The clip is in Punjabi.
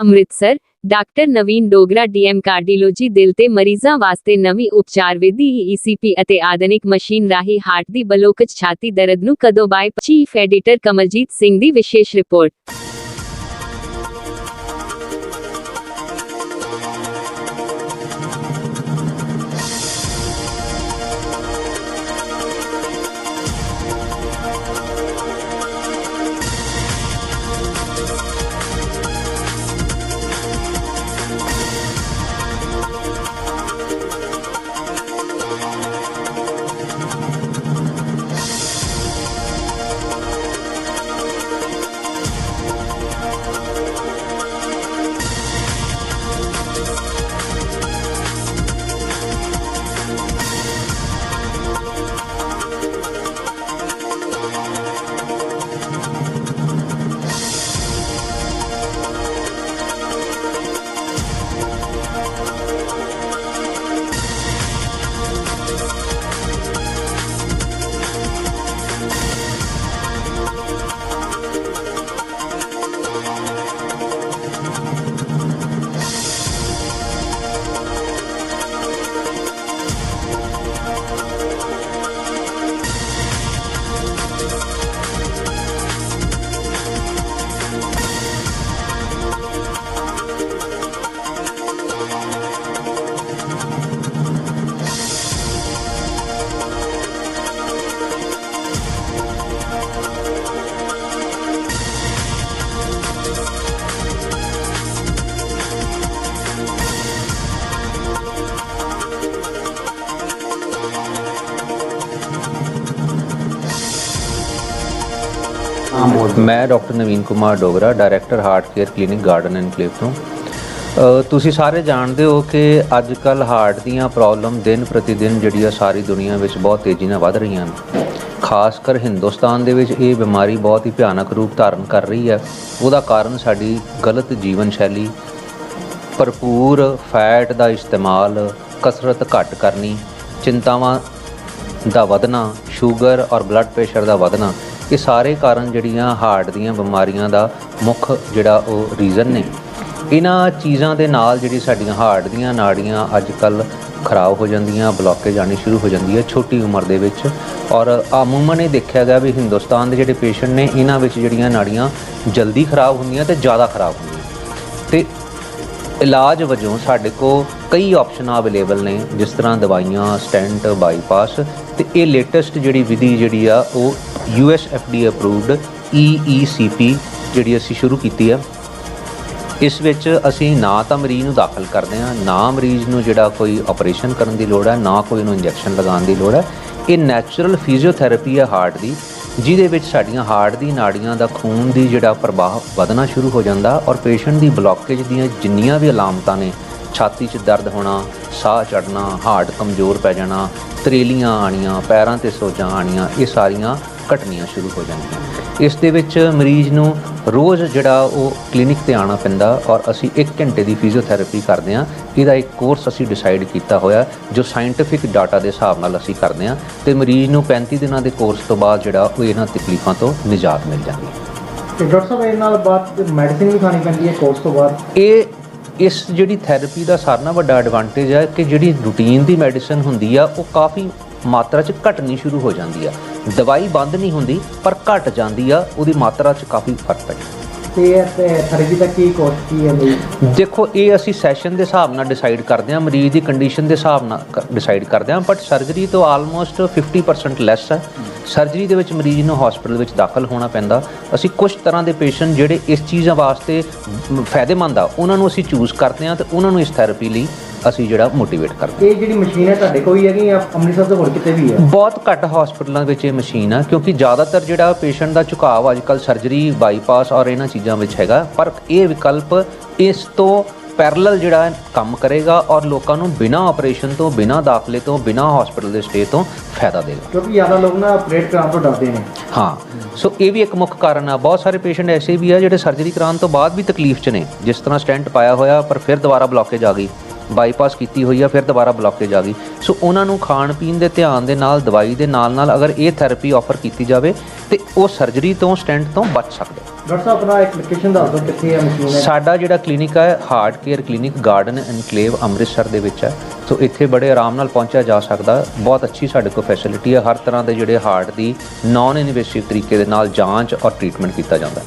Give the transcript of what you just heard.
Amritsar, doctor Naveen Dogra, DM cardiology, ਦਿਲ ਤੇ ਮਰੀਜ਼ਾਂ ਵਾਸਤੇ ਨਵੀਂ ਉਪਚਾਰ ਵਿਧੀ ਈਸੀਪੀ ਅਤੇ ਆਧੁਨਿਕ ਮਸ਼ੀਨ ਰਾਹੀਂ ਹਾਰਟ ਦੀ ਬਲੋਕਜ ਛਾਤੀ ਦਰਦ ਨੂੰ ਕਦੋਂ by chief editor Kamaljit Singh ਦੀ ਵਿਸ਼ੇਸ਼ ਰਿਪੋਰਟ। ਮੈਂ doctor Naveen Kumar Dogra, director heart care clinic garden enclave ਤੋਂ। ਤੁਸੀਂ ਸਾਰੇ ਜਾਣਦੇ ਹੋ ਕਿ ਅੱਜ ਕੱਲ ਹਾਰਟ ਦੀਆਂ ਪ੍ਰੋਬਲਮ ਦਿਨ ਪ੍ਰਤੀ ਦਿਨ ਜਿਹੜੀ ਆ ਸਾਰੀ ਦੁਨੀਆ ਵਿੱਚ ਬਹੁਤ ਤੇਜ਼ੀ ਨਾਲ ਵੱਧ ਰਹੀਆਂ ਨੇ। ਖਾਸ ਕਰ ਹਿੰਦੁਸਤਾਨ ਦੇ ਵਿੱਚ ਇਹ ਬਿਮਾਰੀ ਬਹੁਤ ਹੀ ਭਿਆਨਕ ਰੂਪ ਧਾਰਨ ਕਰ ਰਹੀ ਹੈ ਉਹਦਾ ਕਾਰਨ ਸਾਡੀ ਗਲਤ ਜੀਵਨ ਸ਼ੈਲੀ, ਭਰਪੂਰ ਫੈਟ ਦਾ ਇਸਤੇਮਾਲ, ਕਸਰਤ ਘੱਟ ਕਰਨੀ, ਚਿੰਤਾਵਾਂ ਦਾ ਵਧਣਾ, ਸ਼ੂਗਰ ਔਰ ਬਲੱਡ ਪ੍ਰੈਸ਼ਰ ਦਾ ਵਧਣਾ ਇਹ ਸਾਰੇ ਕਾਰਨ ਜਿਹੜੀਆਂ ਹਾਰਟ ਦੀਆਂ ਬਿਮਾਰੀਆਂ ਦਾ ਮੁੱਖ ਜਿਹੜਾ ਉਹ ਰੀਜ਼ਨ ਨੇ। ਇਹਨਾਂ ਚੀਜ਼ਾਂ ਦੇ ਨਾਲ ਜਿਹੜੀ ਸਾਡੀਆਂ ਹਾਰਟ ਦੀਆਂ ਨਾੜੀਆਂ ਅੱਜ ਕੱਲ ਖਰਾਬ ਹੋ ਜਾਂਦੀਆਂ ਬਲੌਕੇਜ ਆਣੀ ਸ਼ੁਰੂ ਹੋ ਜਾਂਦੀ ਹੈ ਛੋਟੀ ਉਮਰ ਦੇ ਵਿੱਚ। ਔਰ ਆਮੂਮਨ ਇਹ ਦੇਖਿਆ ਗਿਆ ਵੀ ਹਿੰਦੁਸਤਾਨ ਦੇ ਜਿਹੜੇ ਪੇਸ਼ੈਂਟ ਨੇ, ਇਹਨਾਂ ਵਿੱਚ ਜਿਹੜੀਆਂ ਨਾੜੀਆਂ ਜਲਦੀ ਖਰਾਬ ਹੁੰਦੀਆਂ ਤੇ ਜ਼ਿਆਦਾ ਖਰਾਬ ਹੁੰਦੀਆਂ। ਤੇ ਇਲਾਜ ਵਜੋਂ ਸਾਡੇ ਕੋਲ ਕਈ ਆਪਸ਼ਨਾਂ ਅਵੇਲੇਬਲ ਨੇ, ਜਿਸ ਤਰ੍ਹਾਂ ਦਵਾਈਆਂ ਸਟੈਂਟ ਬਾਈਪਾਸ ਤੇ ਇਹ ਲੇਟੈਸਟ ਜਿਹੜੀ ਵਿਧੀ ਜਿਹੜੀ ਆ, ਉਹ ਯੂਐਸ ਐਫਡੀ ਅਪਰੂਵਡ EECP ਜਿਹੜੀ ਅਸੀਂ ਸ਼ੁਰੂ ਕੀਤੀ ਆ। ਇਸ ਵਿੱਚ ਅਸੀਂ ਨਾ ਤਾਂ ਮਰੀਜ਼ ਨੂੰ ਦਾਖਲ ਕਰਦੇ ਹਾਂ, ਨਾ ਮਰੀਜ਼ ਨੂੰ ਜਿਹੜਾ ਕੋਈ ਆਪਰੇਸ਼ਨ ਕਰਨ ਦੀ ਲੋੜ ਹੈ, ਨਾ ਕੋਈ ਨੂੰ ਇੰਜੈਕਸ਼ਨ ਲਗਾਉਣ ਦੀ ਲੋੜ ਹੈ। ਇਹ ਨੈਚੁਰਲ ਫਿਜ਼ੀਓਥੈਰੇਪੀ ਹੈ ਹਾਰਟ ਦੀ, ਜਿਹਦੇ ਵਿੱਚ ਸਾਡੀਆਂ ਹਾਰਟ ਦੀ ਨਾੜੀਆਂ ਦਾ ਖੂਨ ਦੀ ਜਿਹੜਾ ਪ੍ਰਵਾਹ ਵਧਣਾ ਸ਼ੁਰੂ ਹੋ ਜਾਂਦਾ ਔਰ ਪੇਸ਼ੈਂਟ ਦੀ ਬਲੌਕੇਜ ਦੀਆਂ ਜਿੰਨੀਆਂ ਵੀ ਅਲਾਮਤਾਂ ਨੇ, ਛਾਤੀ 'ਚ ਦਰਦ ਹੋਣਾ, ਸਾਹ ਚੜਨਾ ਹਾਰਟ ਕਮਜ਼ੋਰ ਪੈ ਜਾਣਾ, ਤਰੇਲੀਆਂ ਆਣੀਆਂ ਪੈਰਾਂ ਤੇ ਸੋਜਾਂ ਆਣੀਆਂ ਇਹ ਸਾਰੀਆਂ ਘਟਣੀਆਂ ਸ਼ੁਰੂ ਹੋ ਜਾਂਦੀਆਂ। ਇਸ ਦੇ ਵਿੱਚ ਮਰੀਜ਼ ਨੂੰ ਰੋਜ਼ ਜਿਹੜਾ ਉਹ ਕਲੀਨਿਕ ਤੇ ਆਣਾ ਪੈਂਦਾ ਔਰ ਅਸੀਂ 1 ਘੰਟੇ ਦੀ ਫਿਜ਼ੀਓਥੈਰੇਪੀ ਕਰਦੇ ਹਾਂ। ਇਹਦਾ ਇੱਕ ਕੋਰਸ ਅਸੀਂ ਡਿਸਾਈਡ ਕੀਤਾ ਹੋਇਆ ਜੋ ਸਾਇੰਟਿਫਿਕ ਡਾਟਾ ਦੇ ਹਿਸਾਬ ਨਾਲ ਅਸੀਂ ਕਰਦੇ ਹਾਂ ਤੇ ਮਰੀਜ਼ ਨੂੰ 35 ਦਿਨਾਂ ਦੇ ਕੋਰਸ ਤੋਂ ਬਾਅਦ ਜਿਹੜਾ ਉਹ ਇਹਨਾਂ ਤਕਲੀਫਾਂ ਤੋਂ ਨਿਜਾਤ ਮਿਲ ਜਾਂਦੀ ਹੈ। ਤੇ ਡਾਕਟਰ ਸਾਹਿਬ ਇਹ ਨਾਲ ਬਾਅਦ ਮੈਡੀਸਿਨ ਵੀ ਖਾਣੀ ਪੈਂਦੀ ਹੈ ਕੋਰਸ ਤੋਂ ਬਾਅਦ? ਇਹ ਇਸ ਜਿਹੜੀ ਥੈਰੇਪੀ ਦਾ ਸਾਰਿਆਂ ਨਾਲੋਂ ਵੱਡਾ ਐਡਵਾਂਟੇਜ ਹੈ ਕਿ ਜਿਹੜੀ ਰੂਟੀਨ ਦੀ ਮੈਡੀਸਿਨ ਹੁੰਦੀ ਆ ਉਹ ਕਾਫੀ ਮਾਤਰਾ 'ਚ ਘਟਣੀ ਸ਼ੁਰੂ ਹੋ ਜਾਂਦੀ ਆ। ਦਵਾਈ ਬੰਦ ਨਹੀਂ ਹੁੰਦੀ ਪਰ ਘਟ ਜਾਂਦੀ ਆ ਉਹਦੀ ਮਾਤਰਾ 'ਚ ਕਾਫੀ ਫ਼ਰਕ ਪੈ ਜਾਂਦਾ ਤੇ ਇਹ ਥੈਰੇਪੀ ਦਾ ਕੀ ਕੋਸਟ ਕੀ ਹੈ ਬਈ? ਦੇਖੋ ਇਹ ਅਸੀਂ ਸੈਸ਼ਨ ਦੇ ਹਿਸਾਬ ਨਾਲ ਡਿਸਾਈਡ ਕਰਦੇ ਹਾਂ ਮਰੀਜ਼ ਦੀ ਕੰਡੀਸ਼ਨ ਦੇ ਹਿਸਾਬ ਨਾਲ ਡਿਸਾਈਡ ਕਰਦੇ ਹਾਂ ਬਟ ਸਰਜਰੀ ਤੋਂ ਆਲਮੋਸਟ 50% ਲੈਸ ਹੈ। ਸਰਜਰੀ ਦੇ ਵਿੱਚ ਮਰੀਜ਼ ਨੂੰ ਹਸਪੀਟਲ ਵਿੱਚ ਦਾਖਲ ਹੋਣਾ ਪੈਂਦਾ। ਅਸੀਂ ਕੁਝ ਤਰ੍ਹਾਂ ਦੇ ਪੇਸ਼ੈਂਟ ਜਿਹੜੇ ਇਸ ਚੀਜ਼ਾਂ ਵਾਸਤੇ ਫਾਇਦੇਮੰਦ ਆ ਉਹਨਾਂ ਨੂੰ ਅਸੀਂ ਚੂਜ਼ ਕਰਦੇ ਹਾਂ ਤੇ ਉਹਨਾਂ ਨੂੰ ਇਸ ਥੈਰੇਪੀ ਲਈ ਅਸੀਂ ਜਿਹੜਾ ਮੋਟੀਵੇਟ ਕਰਦੇ ਇਹ ਜਿਹੜੀ ਮਸ਼ੀਨ ਹੈ ਤੁਹਾਡੇ ਕੋਲ ਹੀ ਹੈਗੀ ਜਾਂ ਅੰਮ੍ਰਿਤਸਰ ਤੋਂ ਹੋਰ ਕਿਤੇ ਵੀ ਹੈ? ਬਹੁਤ ਘੱਟ ਹਸਪੀਟਲਾਂ ਵਿੱਚ ਇਹ ਮਸ਼ੀਨ ਆ ਕਿਉਂਕਿ ਜ਼ਿਆਦਾਤਰ ਜਿਹੜਾ ਪੇਸ਼ੈਂਟ ਦਾ ਝੁਕਾਅ ਅੱਜਕੱਲ ਸਰਜਰੀ ਬਾਈਪਾਸ ਔਰ ਇਹਨਾਂ ਚੀਜ਼ਾਂ ਵਿੱਚ ਹੈਗਾ। ਪਰ ਇਹ ਵਿਕਲਪ ਇਸ ਤੋਂ ਪੈਰਲਲ ਜਿਹੜਾ ਕੰਮ ਕਰੇਗਾ ਔਰ ਲੋਕਾਂ ਨੂੰ ਬਿਨਾਂ ਆਪਰੇਸ਼ਨ ਤੋਂ ਬਿਨਾਂ ਦਾਖਲੇ ਤੋਂ ਬਿਨਾਂ ਹਸਪੀਟਲ ਦੇ ਸਟੇ ਤੋਂ ਫਾਇਦਾ ਦੇਗਾ। ਕਿਉਂਕਿ ਜ਼ਿਆਦਾ ਲੋਕ ਨਾ ਆਪਰੇਟ ਕਰਾਉਣ ਤੋਂ ਡਰਦੇ ਨੇ। ਹਾਂ ਸੋ ਇਹ ਵੀ ਇੱਕ ਮੁੱਖ ਕਾਰਨ ਆ। ਬਹੁਤ ਸਾਰੇ ਪੇਸ਼ੈਂਟ ਐਸੇ ਵੀ ਆ ਜਿਹੜੇ ਸਰਜਰੀ ਕਰਾਉਣ ਤੋਂ ਬਾਅਦ ਵੀ ਤਕਲੀਫ 'ਚ ਨੇ। ਜਿਸ ਤਰ੍ਹਾਂ ਸਟੈਂਟ ਪਾਇਆ ਹੋਇਆ ਪਰ ਫਿਰ ਦੁਬਾਰਾ ਬਲੌਕੇਜ ਆ ਗਈ। ਬਾਈਪਾਸ ਕੀਤੀ ਹੋਈ ਆ ਫਿਰ ਦੁਬਾਰਾ ਬਲੌਕੇਜ ਆ ਗਈ। ਸੋ ਉਹਨਾਂ ਨੂੰ ਖਾਣ ਪੀਣ ਦੇ ਧਿਆਨ ਦੇ ਨਾਲ ਦਵਾਈ ਦੇ ਨਾਲ ਨਾਲ ਅਗਰ ਇਹ ਥੈਰੇਪੀ ਆਫਰ ਕੀਤੀ ਜਾਵੇ ਤੇ ਉਹ ਸਰਜਰੀ ਤੋਂ ਸਟੈਂਟ ਤੋਂ ਬਚ ਸਕਦੇ ਡਾਕਟਰ ਸਾਹਿਬ ਆਪਣਾ ਇੱਕ ਲੋਕੇਸ਼ਨ ਦੱਸ ਦਿਓ ਕਿੱਥੇ ਹੈ ਮਸ਼ੀਨ ਹੈ ਸਾਡਾ ਜਿਹੜਾ ਕਲੀਨਿਕ ਹੈ heart care clinic garden enclave Amritsar ਦੇ ਵਿੱਚ ਹੈ ਸੋ ਇੱਥੇ ਬੜੇ ਆਰਾਮ ਨਾਲ ਪਹੁੰਚਿਆ ਜਾ ਸਕਦਾ। ਬਹੁਤ ਅੱਛੀ ਸਾਡੇ ਕੋਲ ਫੈਸਿਲਿਟੀ ਹੈ ਹਰ ਤਰ੍ਹਾਂ ਦੇ ਜਿਹੜੇ ਹਾਰਟ ਦੀ ਨਾਨ ਇਨਵੇਸਿਵ ਤਰੀਕੇ ਦੇ ਨਾਲ ਜਾਂਚ ਔਰ ਟ੍ਰੀਟਮੈਂਟ ਕੀਤਾ ਜਾਂਦਾ।